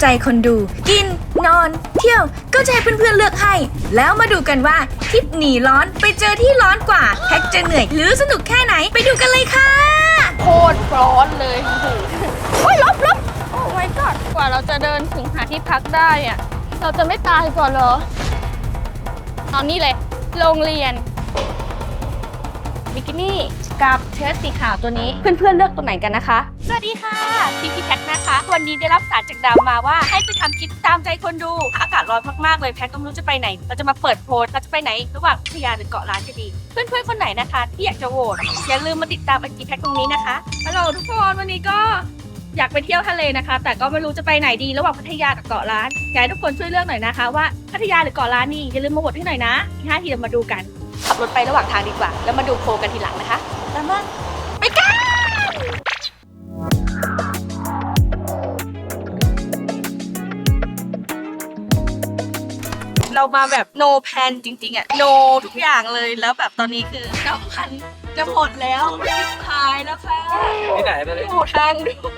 ใจคนดู กิน นอน เที่ยวก็จะให้เพื่อนๆเลือกให้ แล้วมาดูกันว่าทริปหนีร้อนไปเจอที่ร้อนกว่าแพ็กจะเหนื่อยหรือสนุกแค่ไหนไปดูกันเลยค่ะ โคตรร้อนเลยโอ้โหโอ้ยลบลบโอ้ my god กว่าเราจะเดินถึงหาที่พักได้อะเราจะไม่ตายก่อนเหรอตอนนี้เลย โรงเรียน บิกินี่กับเชิ้ตสีขาวตัวนี้ เพื่อนๆเลือกตัวไหนกันนะคะ สวัสดีค่ะพี่พี่แพ็คนะคะ วันนี้ได้รับสารจากดาวมาว่าให้ไปทำคลิปตามใจคนดู อากาศร้อนมากๆเลยแพ็คก็ไม่รู้จะไปไหน เราจะมาเปิดโพลเราจะไปไหนระหว่างพัทยาหรือเกาะล้านก็ดี เพื่อนๆคนไหนนะคะ ที่อยากจะโหวตอย่าลืมมาติดตามไอจีแพ็คตรงนี้นะคะฮัลโหลทุกคนวันนี้ก็อยากไปเที่ยวทะเลนะคะ แต่ก็ไม่รู้จะไปไหนดีระหว่างพัทยากับเกาะล้านอยากให้ทุกคนช่วยเลือกหน่อยนะคะว่าพัทยาหรือเกาะล้านนี่อย่าลืมมาโหวตให้หน่อยนะอีกห้าทีเรามาดูกัน ขับรถไประหว่างทางดีกว่า แล้วมาดูโพลกันทีหลังนะคะตามมาไปกันเรามาแบบ no plan จริงๆอะ no ทุกอย่างเลยแล้วแบบตอนนี้คือน้ำมันจะหมดแล้วหายแล้วค่ะที่ไหนไปเลยอยู่ทางด่วน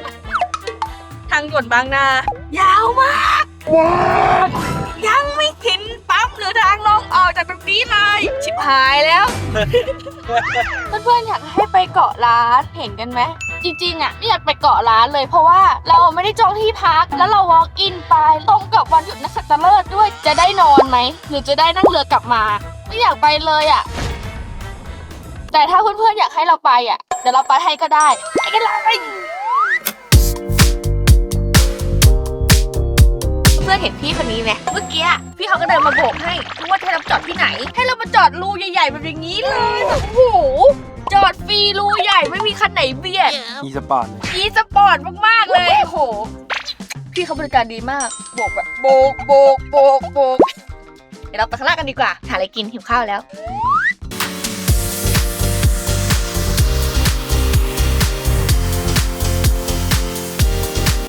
ทางด่วนบางนา ยาวมาก ยังไม่ถึงปั๊มหรือทางลง ออกจากตรงนี้เลย ชิบหายแล้ว เพื่อนๆอยากให้ไปเกาะล้านเห็นกันไหมจริงๆอะไม่อยากไปเกาะล้านเลยเพราะว่าเราไม่ได้จองที่พักแล้วเรา walk in ไปตรงกับวันหยุดนักขัตฤกษ์ด้วยจะได้นอนไหมหรือจะได้นั่งเรือกลับมา ไม่อยากไปเลยอะ แต่ถ้าเพื่อนๆอยากให้เราไปอะเดี๋ยวเราไปให้ก็ได้ไปกันเลย พื่อนเห็นพี่คนนี้ไหมเมื่อกี้อะพี่เขาก็เดินมาโบกให้ทุกว่าให้เราจอดที่ไหน ให้เรามาจอดรูใหญ่ๆแบบอย่างนี้เลยแบบโอ้โหจอดฟรีรูใหญ่ไม่มีคันไหนเบียดอีสปอร์ตอีสปอร์ตมากๆเลยโอ้โหพี่เขาบริการดีมากโบกแบบโบกโบกโบกโบกเดี๋ยวเราไปข้างล่างกันดีกว่าหาอะไรกินหิวข้าวแล้ว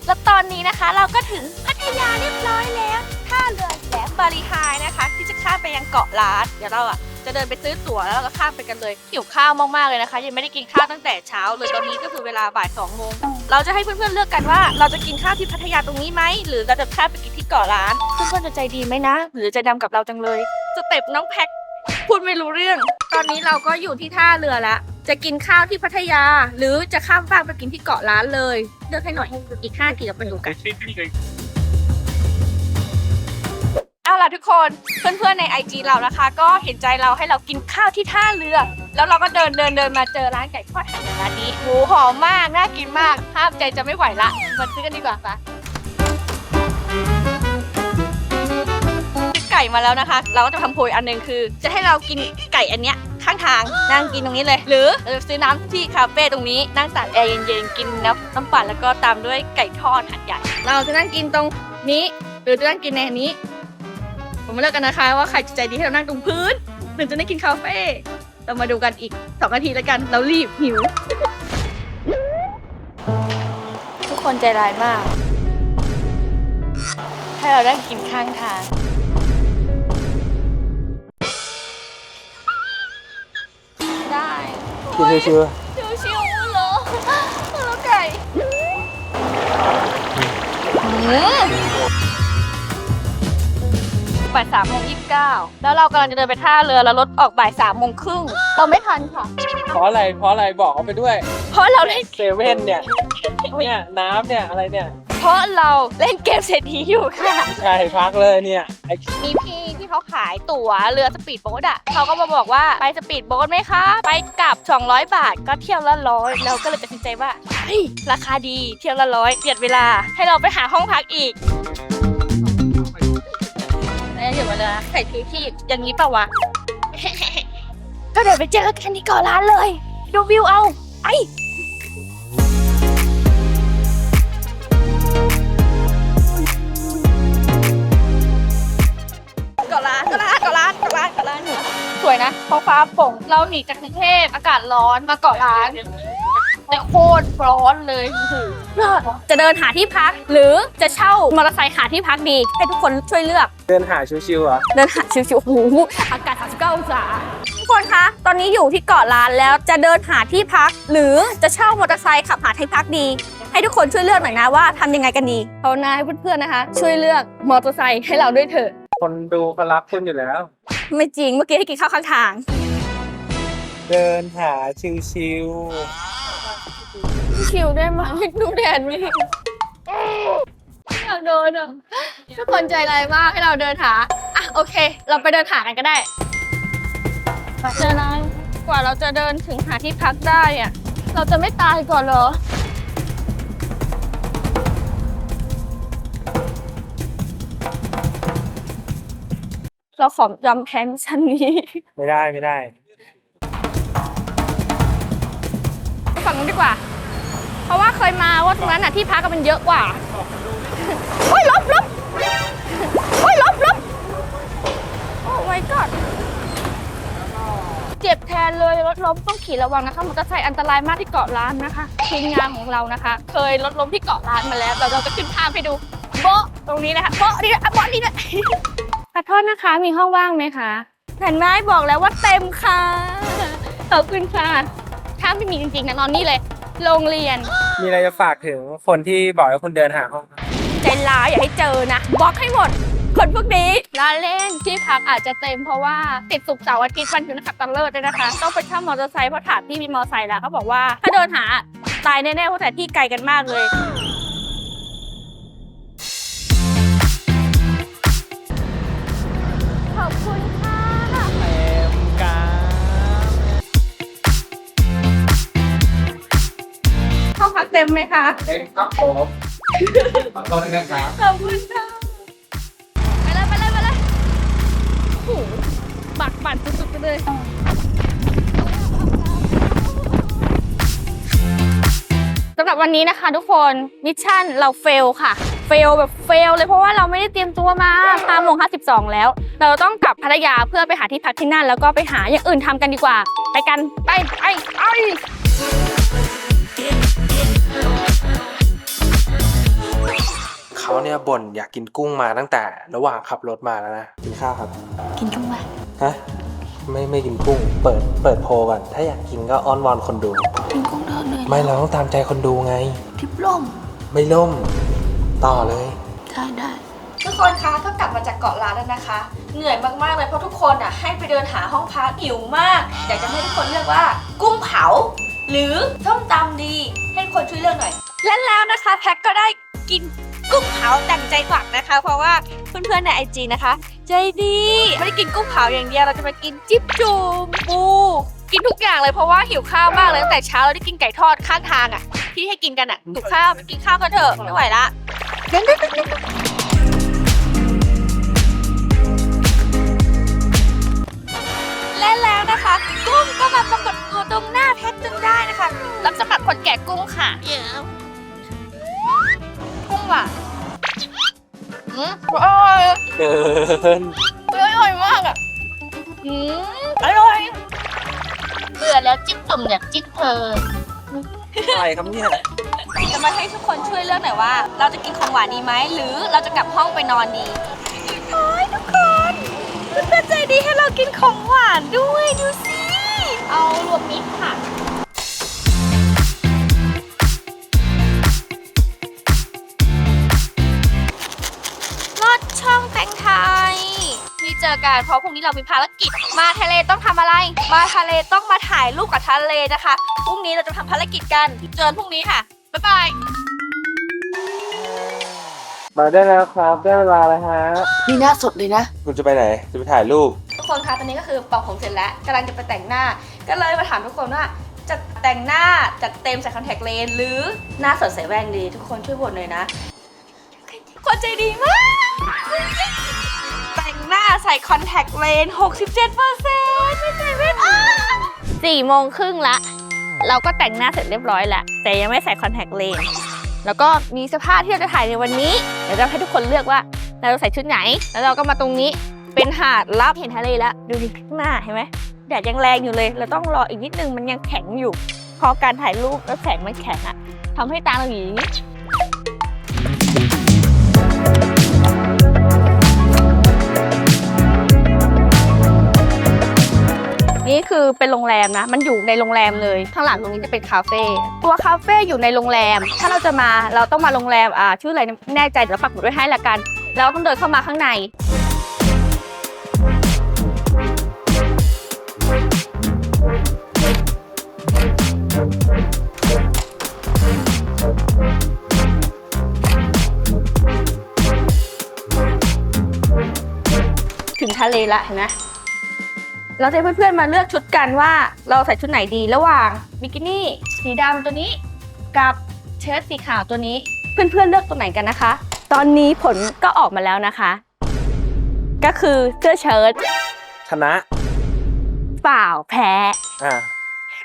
แล้วตอนนี้นะคะเราก็ถึงพัท ยาเรียบร้อยแล้วท่าเรือแหลมบาลีไฮนะคะ ที่จะข้ามไปยังเกาะล้านเดี๋ยวเราอะจะเดินไปซื้อตั๋วแล้วเราก็ข้ามไปกันเลยหิวข้าวมากๆเลยนะคะ ยังไม่ได้กินข้าวตั้งแต่เช้าเลยตอนนี้ก็คือเวลาบ่ายสองโมงเราจะให้เพื่อนๆเลือกกันว่า เราจะกินข้าวที่พัทยาตรงนี้ไหมหรือเราจะข้ามไปกินที่เกาะล้านเพื่อนๆจะใจดีไหมนะ หรือจะดำกับเราจังเลยสเต็ปน้องแพ็คพูดไม่รู้เรื่อง ตอนนี้เราก็อยู่ที่ท่าเรือแล้วจะกินข้าวที่พัทยา หรือจะข้ามฟากไปกินที่เกาะล้านเลย เลือกให้หน่อยอีกห้าทีเราไปดูกันเอา ล่ะทุกคนเพื่อนๆใน IG เรานะคะ ก็เห็นใจเราให้เรากินข้าวที่ท่าเรือ แล้วเราก็เดินเดินเดินมาเจอร้านไก่ทอดหางร้านนี้โหหอมมากน่ากินมากห้ามใจจะไม่ไหวละมาซื้อกันดีกว่าปะไก่มาแล้วนะคะ เราก็จะทำโพยอันหนึ่งคือ จะให้เรากินไก่อันเนี้ยข้างทางนั่งกินตรงนี้เลย หรือเราจะซื้อน้ำที่คาเฟ่ตรงนี้นั่งตากแอร์เย็นๆกินน้ำน้ำปั่นแล้วก็ตามด้วยไก่ทอดหัดใหญ่ เราจะนั่งกินตรงนี้ หรือจะนั่งกินในนี้ ผมมาเลือกกันนะคะว่าใครจะใจดีให้เรานั่งตรงพื้น หรือจะได้กินคาเฟ่เรามาดูกันอีกสองนาทีแล้วกัน เรารีบหิว ทุกคนใจร้ายมาก ให้เราได้กินข้างทางได้กินชิวชิวชิวๆเหรอแล้วไก่ บ่ายสามโมงยี่สิบเก้าแล้วเรากำลังจะเดินไปท่าเรือแล้วรถออกบ่ายสามโมงครึ่งเราไม่ทันค่ะๆเพราะอะไรเพราะอะไรบอกเขาไปด้วยเพราะเราเล่นเซเว่นเนี่ยเนี่ยน้ำเนี่ยอะไรเนี่ย เพราะเราเล่นเกมเศรษฐีอยู่ค่ะ ใช่พักเลยเนี่ยไอ้มีพี่ที่เขาขายตั๋วเรือสปีดโบ๊ทอะเขาก็มาบอกว่าไปสปีดโบ๊ทไหมคะ ไปกลับ 200 บาทก็เที่ยวละร้อยเราก็เลยตัดสินใจว่าเฮ้ยราคาดีเที่ยวละร้อยเปลี่ยนเวลาให้เราไปหาห้องพักอีก แล้วเดี๋ยวมาเลยนะใส่ทีที่อย่างนี้เปล่าวะ ก็เดี๋ยวไปเจอกันที่เกาะล้านเลย ดูวิวเอาไอเกาะล้านเกาะล้านเกาะล้านเกาะล้านเกาะล้านสวยนะท้องฟ้าโปร่งเราหนีจากกรุงเทพอากาศร้อนมาเกาะล้าน แต่โคตรร้อนเลยจะเดินหาที่พัก หรือจะเช่ามอเตอร์ไซค์หาที่พักดี ให้ทุกคนช่วยเลือก เดินหาชิวๆเหรอ เดินหาชิวๆโอ้โหอากาศ39องศาทุกคนคะ ตอนนี้อยู่ที่เกาะล้านแล้วจะเดินหาที่พัก หรือจะเช่ามอเตอร์ไซค์ขับหาที่พักดี ให้ให้ทุกคนช่วยเลือกหน่อยนะว่าทำยังไงกันดีภาวนาให้เพื่อนๆนะคะ ช่วยเลือกมอเตอร์ไซค์ให้เราด้วยเถอะ คนดูเขารักคุณอยู่แล้ว ไม่จริงเมื่อกี้ให้กินข้าวข้างทาง เดินหาชิว ชิวได้ไหมดูแดดไม่อยากเดินอะทุกคนใจร้ายมากให้เราเดินหาอะโอเค เราไปเดินหากันก็ได้เจอนายกว่าเราจะเดินถึงหาที่พักได้อะเราจะไม่ตายก่อนเหรอเราขอยอมแพ้มิชชั่นนี้ๆไม่ได้ไม่ได้ไปฝั่งนู้นดีกว่า เพราะว่าเคยมาว่าตรงนั้นน่ะที่พักก็มันเยอะกว่าโอ้ยลบลบโอ้ยลบลบโอ้ my god เจ็บแทนเลยรถล้มต้องขี่ระวังนะคะมอเตอร์ไซค์อันตรายมากที่เกาะร้านนะคะทีมงานของเรานะคะ เคยรถล้มที่เกาะร้านมาแล้วแต่เราจะขึ้นภาพให้ดูโบ๊ะตรงนี้นะคะโบ๊ะนี่นะอะโบ๊ะนี่นะขอโทษนะคะมีห้องว่างไหมคะเห็นไหมบอกแล้วว่าเต็มค่ะขอบคุณค่ะถ้าไม่มีจริงๆนะนอนนี่เลย โรงเรียน มีอะไรจะฝากถึงคนที่บอกให้คุณเดินหาห้องใจร้ายอย่าให้เจอนะบล็อกให้หมด คนพวกนี้ลาเล่นที่พักอาจจะเต็มเพราะว่าติดสุกร์เสาร์อาทิตย์วันหยุดนักขัตฤกษ์ด้วยนะคะ ต้องไปเช่ามอเตอร์ไซค์เพราะถามพี่มีมอเตอร์ไซค์แล้วเขาบอกว่า ถ้าเดินหาตายแน่ๆเพราะแต่ที่ไกลกันมากเลย ต็มไหมคะเต็มครับผมขอโทษด้วยนะครับขอบคุณค่ะไปเลยไปเลยไปเลยโอ้โหบักบั่นสุดๆไปเลยสำหรับวันนี้นะคะทุกคนมิชชั่นเราเฟลค่ะ เฟลแบบเฟลเลยเพราะว่าเราไม่ได้เตรียมตัวมา5โมง52 แล้ว เราต้องกลับพัทยาเพื่อไปหาที่พักที่นั่น แล้วก็ไปหาอย่างอื่นทำกันดีกว่า ไปกัน ไปไปไป เขาเนี่ยบ่นอยากกินกุ้งมาตั้งแต่ ระหว่างขับรถมาแล้วนะ กินข้าวครับ กินกุ้งไหมฮะ ไม่ไม่กินกุ้ง เปิดเปิดโพลก่อน ถ้าอยากกินก็อ้อนวอนคนดู กินกุ้งเถอะเหนื่อยไม่เราต้องตามใจคนดูไง ทริปล่มไม่ล่ม ต่อเลย ได้ได้ทุกคนคะก็กลับมาจากเกาะล้านแล้วนะคะ เหนื่อยมากๆเลยเพราะทุกคนอะให้ไปเดินหาห้องพักหิวมากอยากจะให้ทุกคนเลือกว่า กุ้งเผา หรือส้มตำดี ให้ทุกคนช่วยเลือกหน่อย และแล้วนะคะแพ็กก็ได้กิน กุ้งเผาดั่งใจหวังนะคะ เพราะว่าเพื่อนๆในไอจีนะคะ ใจดีไม่ได้กินกุ้งเผาอย่างเดียวเราจะมากินจิ๊บจุ่มปูกินทุกอย่างเลยเพราะว่าหิวข้าวมากเลยตั้งแต่เช้าเราได้กินไก่ทอดข้างทางอะที่ให้กินกันอะถูกข้าวไปกินข้าวกันเถอะไม่ไหวละ อยเกินอร่อยมากอะอืมอร่อยเบื่อแล้วจิ้มจุ่มอยากจิ้มเธออะไรครับเนี่ย จะมาให้ทุกคนช่วยเลือกหน่อยว่า เราจะกินของหวานดีไหมหรือเราจะกลับห้องไปนอนดีโอ้ยทุกคนเพื่อนๆใจดีให้เรากินของหวานด้วยดูสิ เอารวมมิตรค่ะ จอกันเพราะพรุ่งนี้เรามีภารกิจ มาทะเลต้องทำอะไร มาทะเลต้องมาถ่ายรูปกับทะเลนะคะพรุ่งนี้เราจะทำภารกิจกันเจอกันพรุ่งนี้ค่ะบ๊ายบายมาได้แล้วครับได้เวลาแล้วฮะนี่หน้าสดเลยนะ คุณจะไปไหน จะไปถ่ายรูป ทุกคนคะตอนนี้ก็คือปอกผมเสร็จแล้วกำลังจะไปแต่งหน้า ก็เลยมาถามทุกคนว่าจะแต่งหน้าจัดเต็มใส่คอนแทคเลนส์หรือหน้าสดใส่แว่นดี ทุกคนช่วยโหวตหน่อยนะคนใจดีมากแต่ง หน้าใส่คอนแทคเลนส์67เปอร์เซ็นต์ไม่ใส่แว่นสี่โมงครึ่งละ เราก็แต่งหน้าเสร็จเรียบร้อยแล้วแต่ยังไม่ใส่คอนแทคเลนส์แล้วก็มีเสื้อผ้าที่เราจะถ่ายในวันนี้ เดี๋ยวจะให้ทุกคนเลือกว่าเราจะใส่ชุดไหน แล้วเราก็มาตรงนี้เป็นหาดรับเห็นทะเลแล้ว ดูดิข้างหน้าเห็นไหมแดดยังแรงอยู่เลย เราต้องรออีกนิดนึงมันยังแข็งอยู่ พอการถ่ายรูปแล้วแสงมันแข็งอะทำให้ตาเราหยีนี่ คือคือเป็นโรงแรมนะ มันอยู่ในโรงแรมเลยข้างหลังตรงนี้จะเป็นคาเฟ่ตัวคาเฟ่อยู่ในโรงแรม ถ้าเราจะมาเราต้องมาโรงแรมอ่าชื่ออะไรแน่ใจเดี๋ยวปักหมุดไว้ให้ละกัน แล้วต้องเดินเข้ามาข้างในถึงทะเลละเห็นไหม เราจะให้เพื่อนๆมาเลือกชุดกันว่าเราใส่ชุดไหนดีระหว่างบิกินี่สีดำตัวนี้กับเชิ้ตสีขาวตัวนี้ เพื่อนๆเลือกตัวไหนกันนะคะ ตอนนี้ผลก็ออกมาแล้วนะคะ ก็คือเสื้อเชิ้ตชนะ เปล่าแพ้ อ่า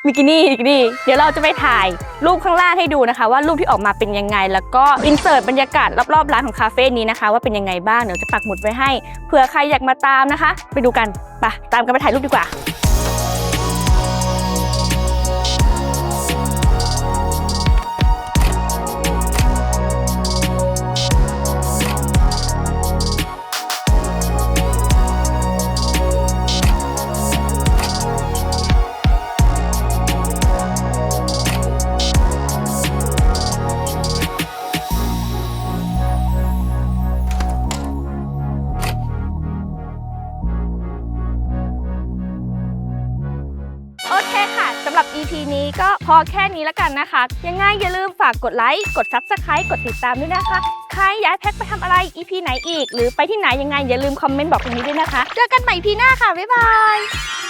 บิกินี่บิกินี่ เดี๋ยวเราจะไปถ่ายรูปข้างล่างให้ดูนะคะ ว่ารูปที่ออกมาเป็นยังไง แล้วก็อินเสิร์ตบรรยากาศรอบๆร้านของคาเฟ่นี้นะคะ ว่าเป็นยังไงบ้างเดี๋ยวจะปักหมุดไว้ให้เผื่อใครอยากมาตามนะคะ ไปดูกันไปตามกันไปถ่ายรูปดีกว่าำหรับ EP นี้ก็พอแค่นี้แล้วกันนะคะ ยังไงอย่าลืมฝากกดไลค์ กด Subscribe กดติดตามด้วยนะคะ ใครย้ายแพ็คไปทำอะไร EP ไหนอีก หรือไปที่ไหนยังไงอย่าลืมคอมเมนต์บอกตรงนี้ด้วยนะคะ เจอกันใหม่ EP หน้าค่ะ บ๊ายบาย